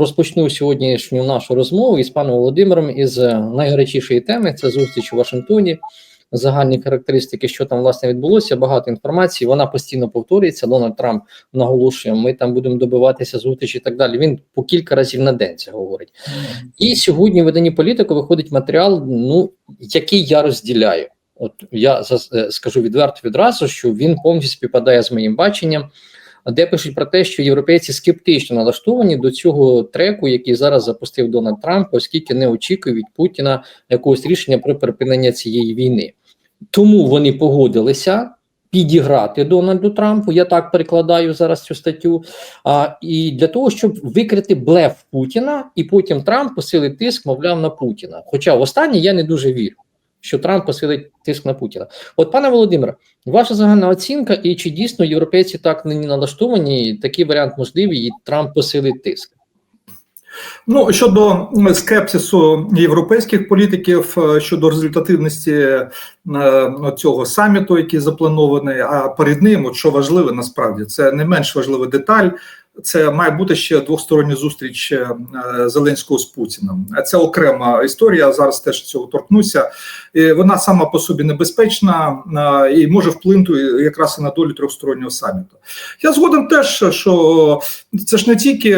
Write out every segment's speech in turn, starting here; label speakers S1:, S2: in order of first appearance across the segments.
S1: розпочну сьогоднішню нашу розмову із паном Володимиром із е, найгарячішої теми. Це зустріч у Вашингтоні. Загальні характеристики, що там власне відбулося, багато інформації. Вона постійно повторюється. Дональд Трамп наголошує, ми там будемо добиватися зустрічі і так далі. Він по кілька разів на день це говорить. І сьогодні в виданні політику виходить матеріал, ну який я розділяю. От я е, скажу відверто відразу, що він повністю співпадає з моїм баченням, де пишуть про те, що європейці скептично налаштовані до цього треку, який зараз запустив Дональд Трамп, оскільки не очікує від Путіна якогось рішення про припинення цієї війни. Тому вони погодилися. Підіграти Дональду Трампу, я так перекладаю зараз цю статтю. А, І для того, щоб викрити блеф Путіна, і потім Трамп посилить тиск, мовляв, на Путіна. Хоча в останнє я не дуже вірю що Трамп посилить тиск на Путіна. От, пане Володимире, ваша загальна оцінка, і чи дійсно європейці так нині налаштовані? Такий варіант можливий, і Трамп посилить тиск.
S2: Ну щодо скепсису європейських політиків е, щодо результативності е, цього саміту, який запланований, а перед ним, от що важливе, насправді це не менш важлива деталь. Це має бути ще двостороння зустріч е, Зеленського з Путіним. Це окрема історія. Зараз теж цього торкнуся. Вона сама по собі небезпечна і може вплинути якраз і на долю трьохстороннього саміту. Я згоден теж, що це ж не тільки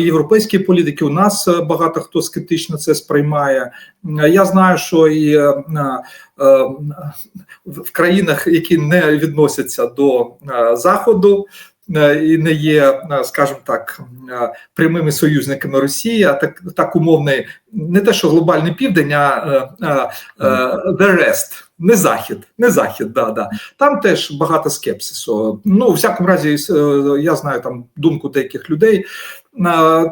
S2: європейські політики. У нас багато хто скептично це сприймає. Я знаю, що і е, в країнах, які не відносяться до заходу. Е, і не є, е, скажімо так, е, прямими союзниками Росії, а так так умовний, не те, що глобальний південь, а, the rest, не захід, не захід, да, да. Там теж багато скепсису. Ну, у всякому разі, я знаю там думку деяких людей.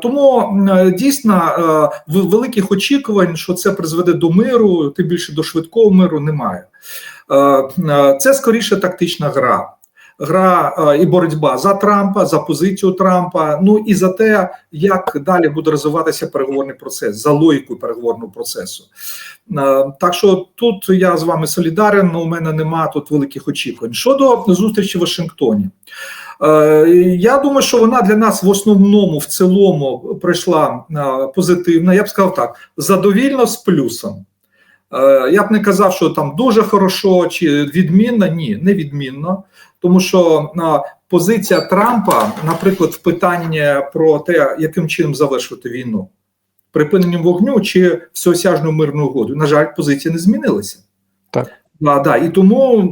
S2: Тому дійсно великих очікувань, що це призведе до миру, тим більше до швидкого миру, немає. Це скоріше тактична гра гра е, і боротьба за Трампа, за позицію Трампа. Ну і за те, як далі буде розвиватися переговорний процес за логікою переговорного процесу. Е, так що тут я з вами солідарен. але У мене нема тут великих очікувань. Щодо зустрічі в Вашингтоні. Е, я думаю, що вона для нас в основному в цілому пройшла позитивно. Я б сказав так: задовільно з плюсом. Я б не казав, що там дуже хорошо чи відмінно. Ні, не відмінно тому що на позиція Трампа, наприклад, в питанні про те, яким чином завершити війну, припиненням вогню чи всеосяжну мирну угоду, на жаль, позиція не змінилася.
S1: Так.
S2: Да, да, і тому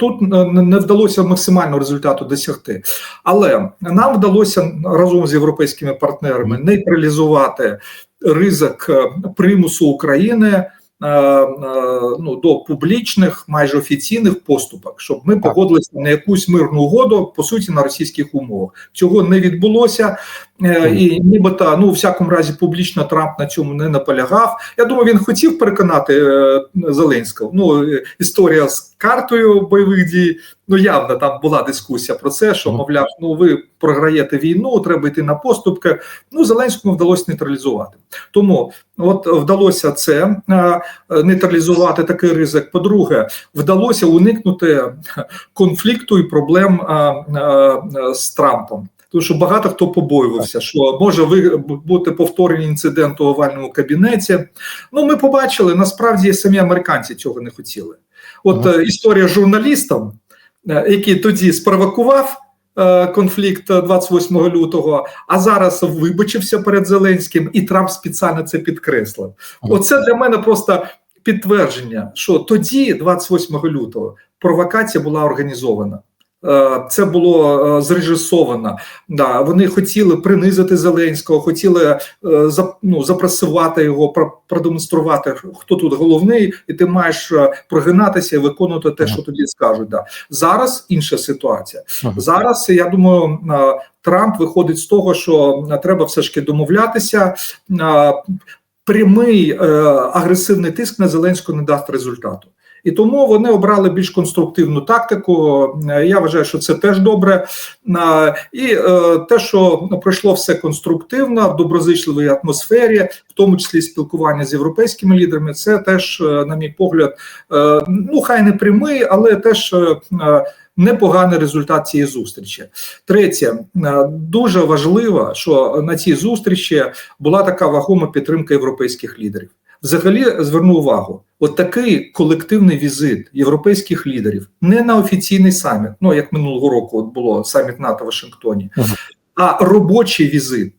S2: тут не вдалося максимального результату досягти, але нам вдалося разом з європейськими партнерами нейтралізувати ризик примусу України ну, до публічних, майже офіційних поступок, щоб ми погодилися на якусь мирну угоду по суті на російських умовах. Цього не відбулося, е, і нібито ну у всякому разі публічно Трамп на цьому не наполягав. Я думаю, він хотів переконати Зеленського. Ну історія з картою бойових дій. Ну явно там була дискусія про це, що мовляв, ну ви програєте війну, треба йти на поступки. Ну Зеленському вдалося нейтралізувати. Тому от вдалося це е, нейтралізувати такий ризик. По-друге, вдалося уникнути конфлікту і проблем е, е, з Трампом. Тому що багато хто побоювався, що може бути повторення інциденту у овальному кабінеті. Ну, ми побачили, насправді самі американці цього не хотіли. От ага. історія журналістам, який тоді спровокував Е, конфлікт 28 лютого, а зараз вибачився перед Зеленським, і Трамп спеціально це підкреслив. Оце для мене просто підтвердження, що тоді, 28 лютого, провокація була організована. Е, це було е, зрежисовано. Да, Вони хотіли принизити Зеленського, хотіли е, ну, запресувати його, продемонструвати, хто тут головний, і ти маєш прогинатися і виконувати те, що тобі скажуть. Да. Зараз інша ситуація. Зараз я думаю, Трамп виходить з того, що треба все ж таки домовлятися. Прямий агресивний тиск на Зеленського не дасть результату. І тому вони обрали більш конструктивну тактику. Е, Я вважаю, що це теж добре. Е, І е, те, що пройшло все конструктивно в доброзичливій атмосфері, в тому числі спілкування з європейськими лідерами, це теж, на мій погляд, ну хай не прямий, але теж. Непоганий результат цієї зустрічі. Третє, дуже важливо, що на цій зустрічі була така вагома підтримка європейських лідерів. Взагалі зверну увагу: от такий колективний візит європейських лідерів не на офіційний саміт, ну як минулого року от було саміт НАТО в Вашингтоні, а робочий візит,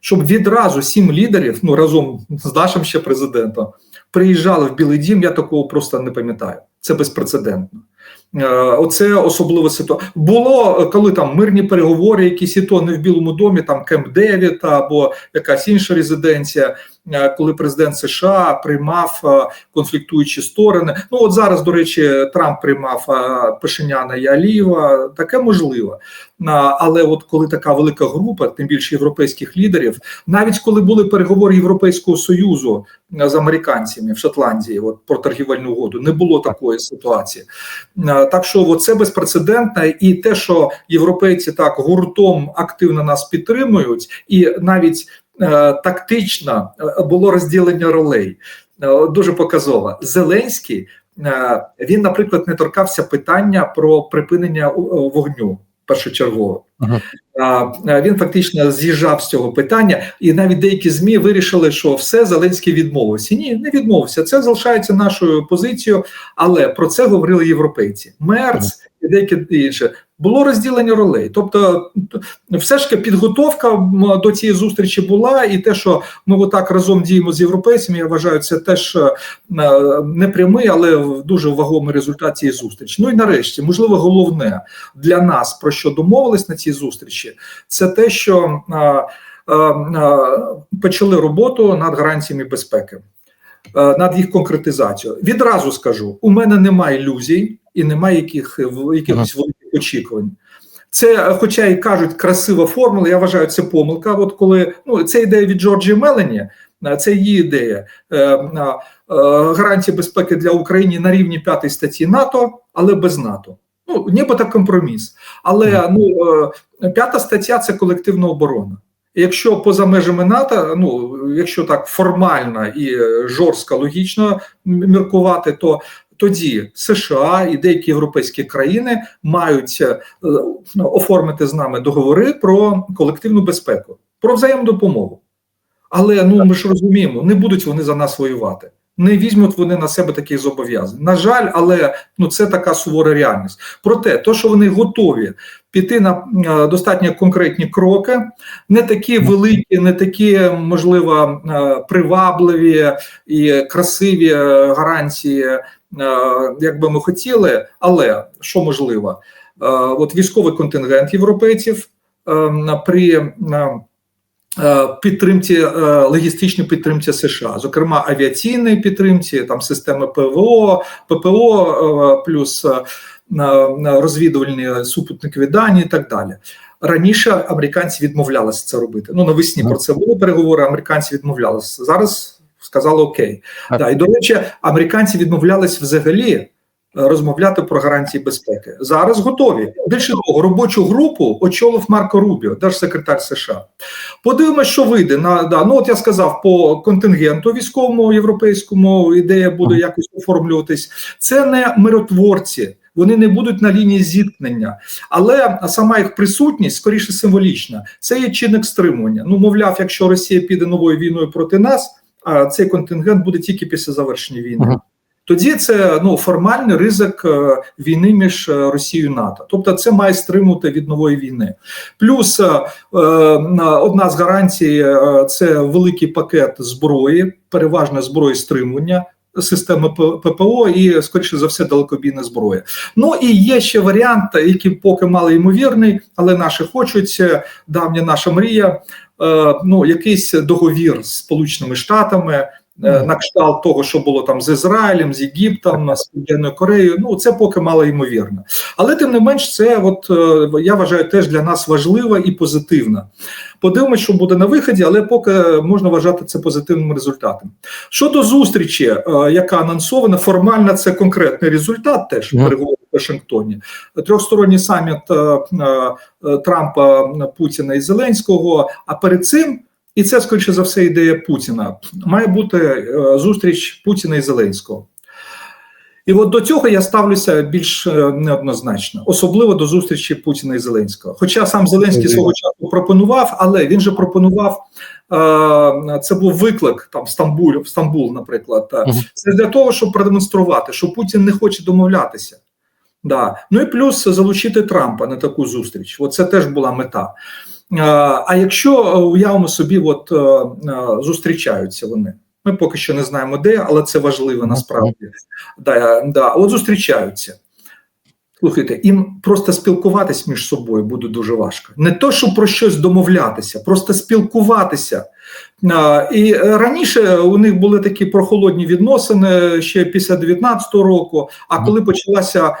S2: щоб відразу сім лідерів, ну разом з нашим ще президентом, приїжджали в Білий Дім. Я такого просто не пам'ятаю. Це безпрецедентно. Е, Оце особлива ситуація. Було е, коли там мирні переговори, якісь і то не в Білому домі, там Кемп Девід або якась інша резиденція, е, коли президент США приймав конфліктуючі сторони. Ну от зараз, до речі, Трамп приймав Пашиняна і Алієва. Таке можливо. Але от коли така велика група, тим більше європейських лідерів, навіть коли були переговори Європейського союзу з американцями в Шотландії, от про торгівельну угоду, не було такої ситуації. Так що це безпрецедентне, і те, що європейці так гуртом активно нас підтримують, і навіть е, тактично е, було розділення ролей. Е, Дуже показово. Зеленський він, наприклад, не торкався питання про припинення вогню першочергово.
S1: Ага.
S2: А, Він фактично з'їжджав з цього питання, і навіть деякі змі вирішили, що все Зеленський відмовився. Ні, не відмовився. Це залишається нашою позицією, але про це говорили європейці. Мерц і деякі інше. Було розділення ролей. Тобто, все ж таки підготовка до цієї зустрічі була, і те, що ми отак разом діємо з європейцями, я вважаю, це теж е, не прямий, але дуже вагомий результат цієї зустрічі. Ну і нарешті, можливо, головне для нас, про що домовились на цій зустрічі, це те, що а, почали роботу над гарантіями безпеки, над їх конкретизацією. Відразу скажу: у мене немає ілюзій і немає яких, якихось великих очікувань. Це, е, хоча і кажуть, красива формула, я вважаю, це помилка. От коли ну це ідея від Джорджі Мелані, е, це її ідея. Е, гарантії безпеки для України на рівні п'ятої статті НАТО, але без НАТО. Ну, нібито компроміс. Але ну п'ята стаття це колективна оборона. Якщо поза межами НАТО, ну якщо так формально і жорстко логічно міркувати, то тоді США і деякі європейські країни мають е, ну, оформити з нами договори про колективну безпеку, про взаємодопомогу. Але ну ми ж розуміємо, не будуть вони за нас воювати. Не візьмуть вони на себе такі зобов'язання. На жаль, але ну це така сувора реальність. Проте, то, що вони готові піти на е, достатньо конкретні кроки, не такі великі, не такі, можливо, е, привабливі і красиві гарантії, як би ми хотіли. Але що можливо, Е, от військовий контингент європейців е, при е, е, підтримці е, логістичній підтримці США, зокрема авіаційної підтримці, там системи ПВО, ППО, е, плюс е, розвідувальні супутникові дані і так далі. Раніше американці відмовлялися це робити. Ну навесні про це були переговори. Американці відмовлялися. Зараз сказали окей.
S1: Так.
S2: Да, і до речі, американці відмовлялись взагалі е, розмовляти про гарантії безпеки. Зараз готові. Більше того, робочу групу очолив Марко Рубіо, держсекретар США. Подивимось, що вийде на да. Ну от я сказав по контингенту військовому європейському. Ідея буде якось оформлюватись. Це не миротворці. Вони не будуть на лінії зіткнення, але сама їх присутність скоріше символічна. Це є чинник стримування. Ну, мовляв, якщо Росія піде новою війною проти нас, а цей контингент буде тільки після завершення війни. Тоді це ну формальний ризик е, війни між е, Росією і НАТО. Тобто, це має стримувати від нової війни. Плюс е, одна з гарантій це великий пакет зброї, переважно зброї стримування. Системи ППО і, скоріше за все, далекобійна зброя. Ну і є ще варіант, який поки мало ймовірний, але наші хочуть. Давня наша мрія. Е, ну, якийсь договір з Сполученими Штатами е, на кшталт того, що було там з Ізраїлем, з Єгиптом, з Південною Кореєю. Ну це поки мало ймовірно. Але тим не менш, це от е, я вважаю теж для нас важлива і позитивна. Подивимось, що буде на виході, але поки можна вважати це позитивним результатом. Щодо зустрічі, яка анонсована, формально це конкретний результат теж переговорів Вашингтоні. Трьохсторонній саміт е, е, Трампа, Путіна і Зеленського. А перед цим, і це скоріше за все ідея Путіна, має бути е, зустріч Путіна і Зеленського. І от до цього я ставлюся більш е, неоднозначно, особливо до зустрічі Путіна і Зеленського. Хоча сам Зеленський свого часу пропонував, але він же пропонував е, це був виклик там Стамбуль, в Стамбул, наприклад. Е, Це для того, щоб продемонструвати, що Путін не хоче домовлятися. Да. Ну і плюс залучити Трампа на таку зустріч. Оце теж була мета. А якщо е, уявимо собі, от е, е, зустрічаються вони. Ми поки що не знаємо де, але це важливо насправді. Да, да. От зустрічаються. Слухайте, їм просто спілкуватись між собою буде дуже важко. Не то, щоб про щось домовлятися, просто спілкуватися. І раніше у них були такі прохолодні відносини ще після 19-го року. А коли почалася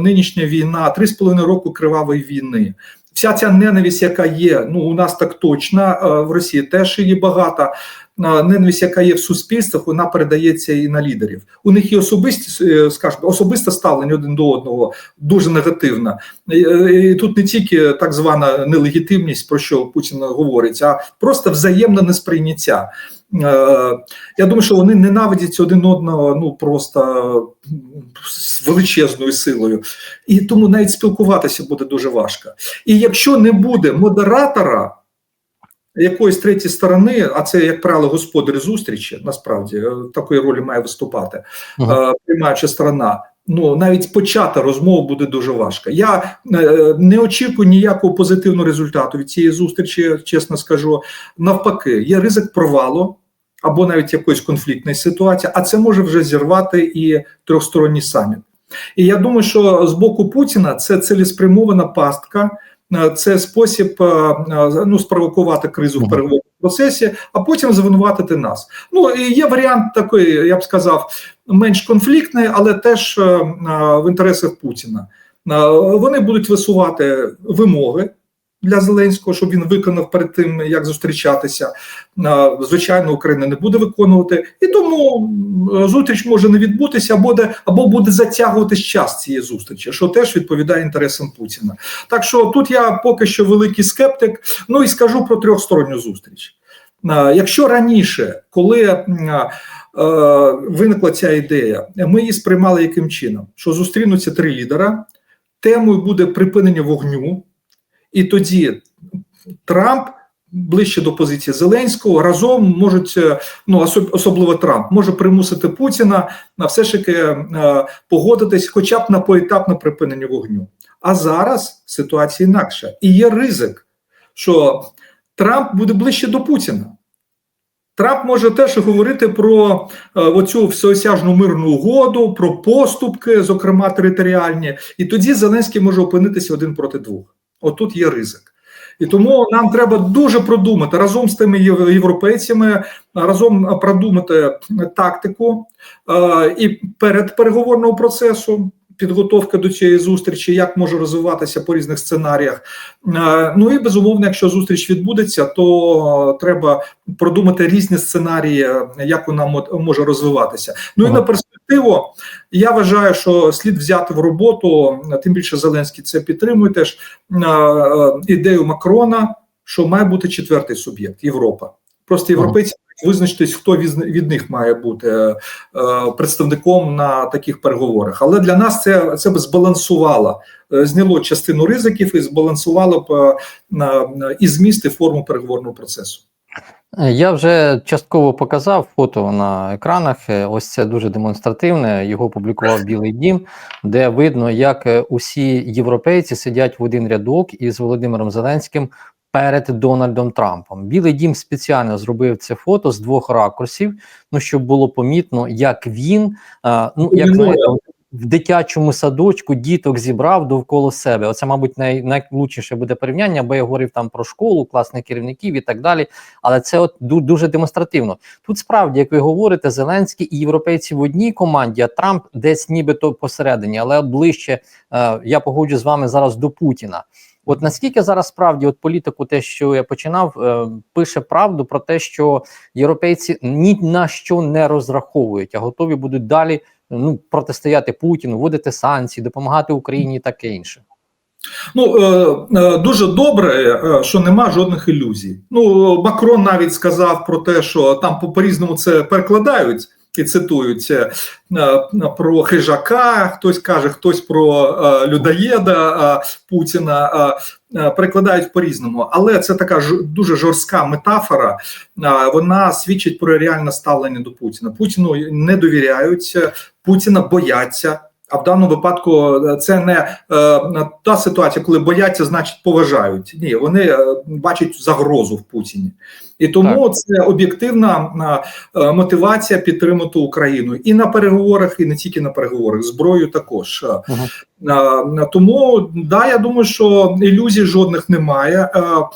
S2: нинішня війна, три з половиною року кривавої війни. Вся ця ненависть, яка є, ну у нас так точно, в Росії теж її багато. Ненависть, яка є в суспільствах, вона передається і на лідерів. У них є особисті, е, скажімо, особисте ставлення один до одного дуже негативне. Е, І тут не тільки так звана нелегітимність, про що Путін говорить, а просто взаємне несприйняття. Е, Я думаю, що вони ненавидять один одного ну просто з величезною силою, і тому навіть спілкуватися буде дуже важко. І якщо не буде модератора якоїсь третьої сторони, а це, як правило, господарі зустрічі, насправді е, такої ролі має виступати,
S1: Мгм.
S2: е, приймаюча сторона. Ну навіть почати розмову буде дуже важко. Я е, не очікую ніякого позитивного результату від цієї зустрічі, чесно скажу. Навпаки, є ризик провалу або навіть якоїсь конфліктної ситуації, а це може вже зірвати і трьохсторонній саміт. І я думаю, що з боку Путіна це цілеспрямована пастка, е, це спосіб е, е, ну, спровокувати кризу в переговорному процесі, а потім звинуватити нас. Ну і є варіант такий, я б сказав, менш конфліктний, але теж в інтересах Путіна. Вони будуть висувати вимоги для Зеленського, щоб він виконав перед тим, як зустрічатися. Е, Звичайно, Україна не буде виконувати, і тому зустріч може не відбутися, або буде, або буде затягуватись час цієї зустрічі, що теж відповідає інтересам Путіна. Так що тут я поки що великий скептик. Ну і скажу про трьохсторонню зустріч. Е, Якщо раніше, коли е, виникла ця ідея, ми її сприймали яким чином? Що зустрінуться три лідера, темою буде припинення вогню, і тоді Трамп. Ближче до позиції Зеленського разом можуть е, ну особливо Трамп може примусити Путіна на все ж таки е, погодитись, хоча б на поетапне припинення вогню. А зараз ситуація інакша, і є ризик, що Трамп буде ближче до Путіна. Трамп може теж говорити про е, оцю всеосяжну мирну угоду, про поступки, зокрема територіальні, і тоді Зеленський може опинитися один проти двох. Отут є ризик. І тому нам треба дуже продумати разом з тими європейцями, разом продумати тактику е, і перед переговорного процесу. Підготовка до цієї зустрічі, як може розвиватися по різних сценаріях. Е, Ну і безумовно, якщо зустріч відбудеться, то треба продумати різні сценарії, як вона мо- може розвиватися. Ну і
S1: Ага.
S2: на перспективу я вважаю, що слід взяти в роботу, тим більше Зеленський це підтримує теж е, е, ідею Макрона, що має бути четвертий суб'єкт Європа. Просто європейці визначитись, хто від, них має бути е, представником на таких переговорах. Але для нас це, це б збалансувало, е, зняло частину ризиків і збалансувало б е, і зміст форму переговорного процесу.
S1: Я вже частково показав фото на екранах. Ось це дуже демонстративне. Його публікував Білий Дім, де видно, як усі європейці сидять в один рядок із Володимиром Зеленським перед Дональдом Трампом. Білий Дім спеціально зробив це фото з двох ракурсів, ну щоб було помітно, як він, е, ну як знаєте, в дитячому садочку діток зібрав довкола себе. Оце, мабуть, най, найвлучніше буде порівняння, бо я говорив там про школу, класних керівників і так далі. Але це от ду- дуже демонстративно. Тут справді, як ви говорите, Зеленський і європейці в одній команді, а Трамп десь нібито посередині, але ближче е, я погоджу з вами зараз до Путіна. От наскільки зараз справді от політику, те, що я починав, е, пише правду про те, що європейці ні на що не розраховують, а готові будуть далі ну протистояти Путіну, вводити санкції, допомагати Україні і таке інше.
S2: Ну е, е, дуже добре, е, що нема жодних ілюзій. Ну Макрон навіть сказав про те, що там по різному це перекладають і цитують про хижака. Хтось каже, хтось про людоєда Путіна. Е, Перекладають по різному, але це така ж дуже жорстка метафора. е, Вона свідчить про реальне ставлення до Путіна. Путіну не довіряють, Путіна бояться. А в даному випадку е, це не е, та ситуація, коли бояться, значить поважають. Ні, вони бачать загрозу в Путіні, і тому це об'єктивна е, мотивація підтримати Україну і на переговорах, і не тільки на переговорах, зброю також. Е, Тому да, я думаю, що ілюзій жодних немає.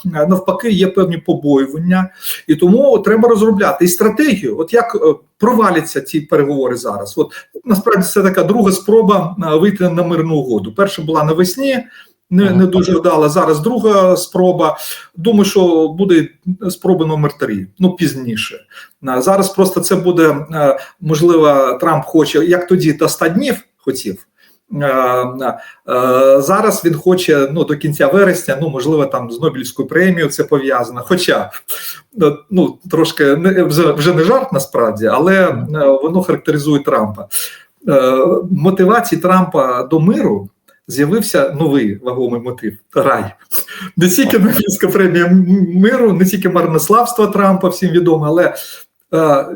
S2: Навпаки, є певні побоювання, і тому треба розробляти і стратегію. От як е, проваляться ці переговори зараз? От насправді це така друга спроба вийти на мирну угоду. Перша була навесні. Не, не дуже вдала. Зараз друга спроба. Думаю, що буде спроба номер три. Ну пізніше. Зараз просто це буде можливо. Трамп хоче, як тоді до 100 днів хотів. Е, е, Зараз він хоче ну до кінця вересня. Ну можливо, там з Нобелівською премією це пов'язано. Хоча е, ну трошки вже, вже не жарт насправді, але воно характеризує Трампа. Мотивації Трампа до миру з'явився новий вагомий мотив рай. Не тільки Нобелівська премія миру, не тільки марнославство Трампа, всім відомо, але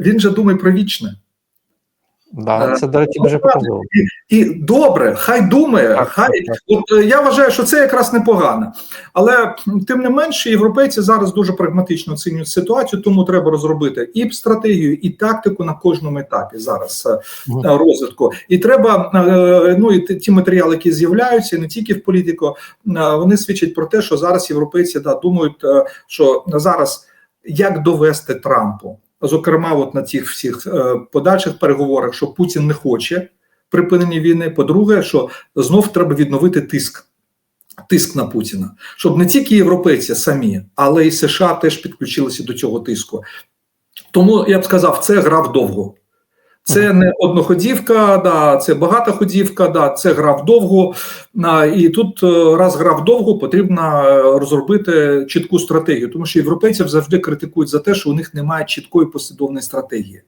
S2: він же думає про вічне.
S1: Да,
S2: Е,
S1: це, до речі, дуже показово.
S2: І добре, хай думає,
S1: Так,
S2: хай
S1: так, так.
S2: от е, я вважаю, що це якраз непогано. Але тим не менше, європейці зараз дуже прагматично оцінюють ситуацію, тому треба розробити і стратегію, і тактику на кожному етапі зараз е, розвитку. І треба ну і ті- матеріали, які з'являються, не тільки в політику, вони свідчать про те, що зараз європейці да думають, що зараз як довести Трампу. Зокрема, от на цих всіх е, подальших переговорах, що Путін не хоче припинення війни. По-друге, що знов треба відновити тиск. Тиск на Путіна, щоб не тільки європейці самі, але й США теж підключилися до цього тиску. Тому я б сказав, це гра вдовго. Це не одноходівка, да, це багатоходівка, да, це гра вдовго. І тут е, раз гра вдовго, потрібно е, розробити чітку стратегію, тому що європейців завжди критикують за те, що у них немає чіткої послідовної стратегії.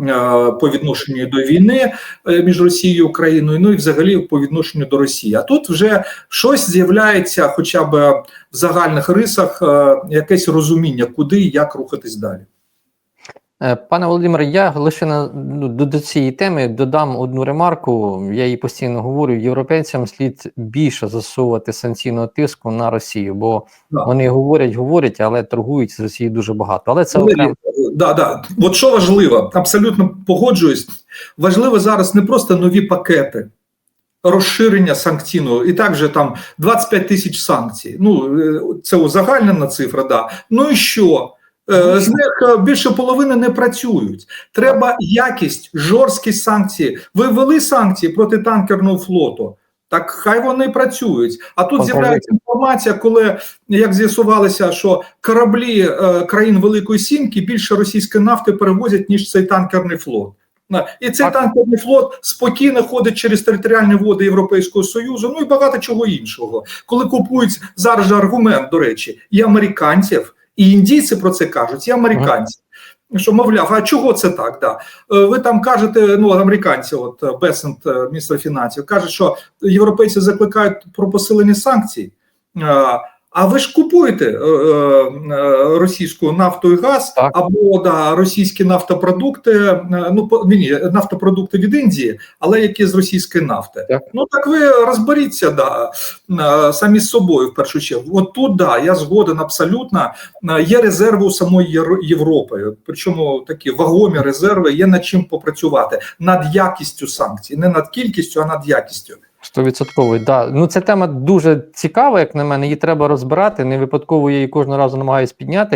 S2: е, По відношенню до війни між Росією і Україною, ну і взагалі по відношенню до Росії. А тут вже щось з'являється, хоча б в загальних рисах, якесь розуміння, куди і як рухатись далі.
S1: Е, Пане Володимире, я лише на ну, до, до цієї теми додам одну ремарку. Я її постійно говорю: європейцям слід більше засовувати санкційного тиску на Росію, бо
S2: Да.
S1: вони говорять, говорять, але торгують з Росією дуже багато. Але це окремо.
S2: Да, да. От що важливо, абсолютно погоджуюсь. Важливо зараз не просто нові пакети. Розширення санкційного, і так же там 25 тисяч санкцій. Ну е, це узагальнена цифра, да. Ну і що? Е, З них е, більше половини не працюють. Треба якість, жорсткість санкції. Ви ввели санкції проти танкерного флоту. Так хай вони працюють. А тут з'являється інформація, коли як з'ясувалося, що кораблі е, країн Великої Сімки більше російської нафти перевозять ніж цей танкерний флот. І цей танкерний флот спокійно ходить через територіальні води Європейського союзу, ну і багато чого іншого. Коли купують зараз же аргумент, до речі, і американців, і індійці про це кажуть, і американці. Що мовляв, а чого це так? Да. Е, Ви там кажете, ну американці, от е, Бесент, е, міністр фінансів, каже, що європейці закликають про посилення санкцій. Е, А ви ж купуєте е, е, російську нафту і газ
S1: Так.
S2: або да, російські нафтопродукти, е, ну ні, нафтопродукти від Індії, але які з російської нафти.
S1: Так.
S2: Ну так ви розберіться да, е, самі з собою в першу чергу. От тут да, я згоден абсолютно. Е, Є резерви у самої Євро- Європи, причому такі вагомі резерви, є над чим попрацювати над якістю санкцій, не над кількістю, а над якістю.
S1: Стовідсотково, да. Ну це тема дуже цікава, як на мене. Її треба розбирати. Не випадково я її кожного разу намагаюся підняти.